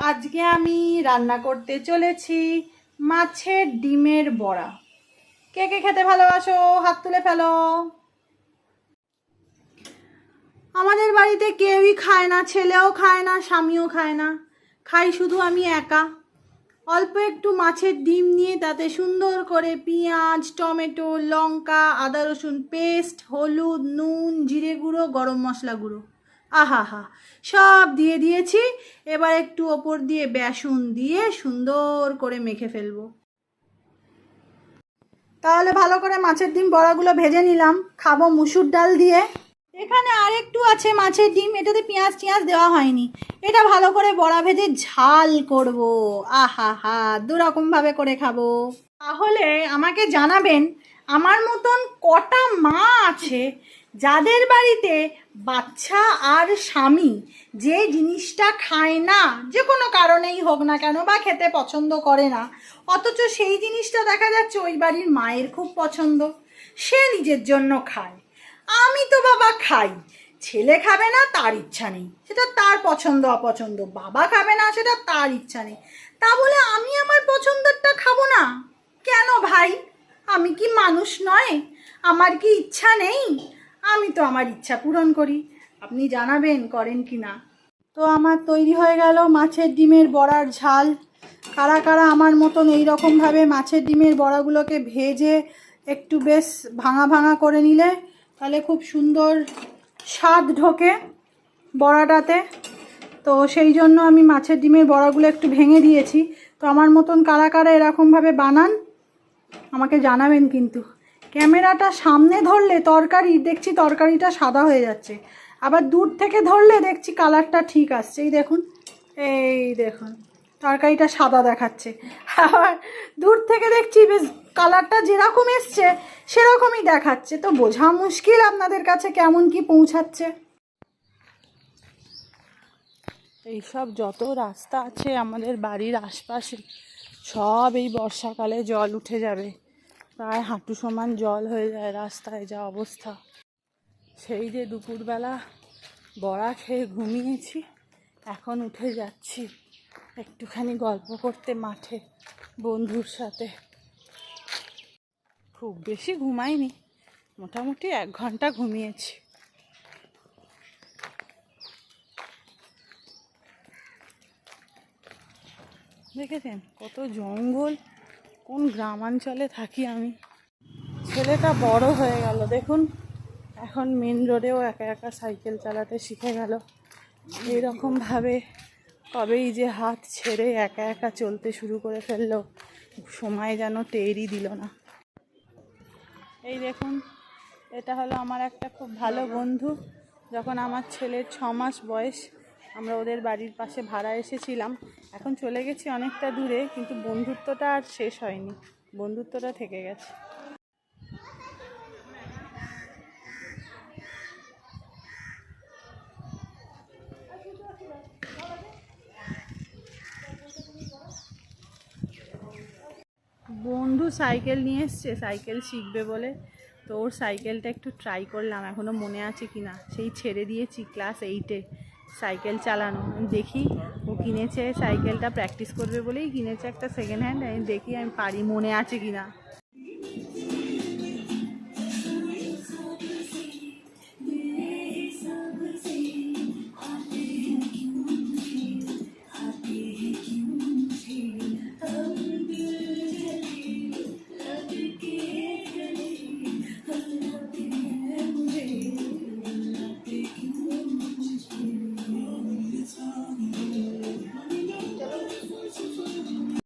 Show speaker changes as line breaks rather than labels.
আজকে আমি রান্না করতে চলেছি মাছের ডিমের বড়া। কে কে খেতে ভালোবাসো? হাত তুলে ফেলো। আমাদের বাড়িতে কেউই খায় না, ছেলেও খায় না, স্বামীও খায় না। খাই শুধু আমি একা। অল্প একটু মাছের ডিম নিয়ে তাতে সুন্দর করে পেঁয়াজ, টমেটো, লঙ্কা, আদা রসুন, পেস্ট, হলুদ, নুন, জিরে গুঁড়ো, গরম মশলা গুঁড়ো। আহা হা সব দিয়ে দিয়েছি। এবার একটু ওপর দিয়ে বেসন দিয়ে সুন্দর করে মেখে ফেলব। তাহলে ভালো করে মাছের ডিম বড়াগুলো ভেজে নিলাম। খাব মুসুর ডাল দিয়ে। এখানে আরেকটু আছে মাছের ডিম, এটাতে পেঁয়াজ টিয়াজ দেওয়া হয়নি। এটা ভালো করে বড়া ভেজে ঝাল করব। আহা হা দুরকমভাবে করে খাব। তাহলে আমাকে জানাবেন, আমার মতন কটা মা আছে যাদের বাড়িতে বাচ্চা আর স্বামী যে জিনিসটা খায় না, যে কোনো কারণেই হোক না কেন বা খেতে পছন্দ করে না, অথচ সেই জিনিসটা দেখা যাচ্ছে ওই বাড়ির মায়ের খুব পছন্দ, সে নিজের জন্য খায়। আমি তো বাবা খাই, ছেলে খাবে না তার ইচ্ছা নেই, সেটা তার পছন্দ অপছন্দ, বাবা খাবে না সেটা তার ইচ্ছা নেই। তা বলে আমি আমার পছন্দেরটা খাব না? কেন ভাই? আমি কি মানুষ নয়? আমার কি ইচ্ছা নেই? আমি তো আমার ইচ্ছা পূরণ করি। আপনি জানাবেন করেন কি না তো আমার তৈরি হয়ে গেল মাছের ডিমের বড়ার ঝাল। কারা কারা আমার মতন এই রকমভাবে মাছের ডিমের বড়াগুলোকে ভেজে একটু বেশ ভাঙা ভাঙা করে নিলে, তাহলে খুব সুন্দর স্বাদ ঢোকে বড়াটাতে। তো সেই জন্য আমি মাছের ডিমের বড়াগুলো একটু ভেঙে দিয়েছি। তো আমার মতন কারা কারা এরকমভাবে বানান, আমাকে জানাবেন কিন্তু। ক্যামেরাটা সামনে ধরলে তরকারি, দেখছি তরকারিটা সাদা হয়ে যাচ্ছে। আবার দূর থেকে ধরলে দেখছি কালারটা ঠিক আসছে। এই দেখুন এই দেখুন, তরকারিটা সাদা দেখাচ্ছে। আবার দূর থেকে দেখছি বেশ কালারটা যেরকম এসছে, সেরকমই দেখাচ্ছে। তো বোঝা মুশকিল আপনাদের কাছে কেমন কি পৌঁছাচ্ছে। এইসব যত রাস্তা আছে আমাদের বাড়ির আশপাশে, সব এই বর্ষাকালে জল উঠে যাবে। প্রায় হাঁটু সমান জল হয়ে যায় রাস্তায় যা অবস্থা। সেই যে দুপুরবেলা বড়া খেয়ে ঘুমিয়েছি, এখন উঠে যাচ্ছি একটুখানি গল্প করতে মাঠে বন্ধুর সাথে। খুব বেশি ঘুমাইনি, মোটামুটি এক ঘণ্টা ঘুমিয়েছি। দেখেছেন কত জঙ্গল? কোন গ্রামাঞ্চলে থাকি আমি? ছেলেটা বড় হয়ে গেল, দেখুন। এখন মেন রোডেও একা একা সাইকেল চালাতে শিখে গেল। এইরকমভাবে কবেই যে হাত ছেড়ে একা একা চলতে শুরু করে ফেলল, সময় যেন টেরই দিল না। এই দেখুন, এটা হলো আমার একটা খুব ভালো বন্ধু। যখন আমার ছেলের ছ মাস বয়স আমরা ওদের বাড়ির পাশে ভাড়া এসেছিলাম। এখন চলে গেছি অনেকটা দূরে, কিন্তু বন্ধুত্বটা আর শেষ হয়নি। বন্ধুত্বটা থেকে গেছে। বন্ধু সাইকেল নিয়ে এসছে, সাইকেল শিখবে বলে। তো ওর সাইকেলটা একটু ট্রাই করলাম এখনও মনে আছে কি না সেই ছেড়ে দিয়েছি ক্লাস এইটে সাইকেল চালানো। দেখি, ও কিনেছে, সাইকেলটা প্র্যাকটিস করবে বলেই কিনেছে একটা সেকেন্ড হ্যান্ড আমি দেখি, আমি পারি, মনে আছে কি না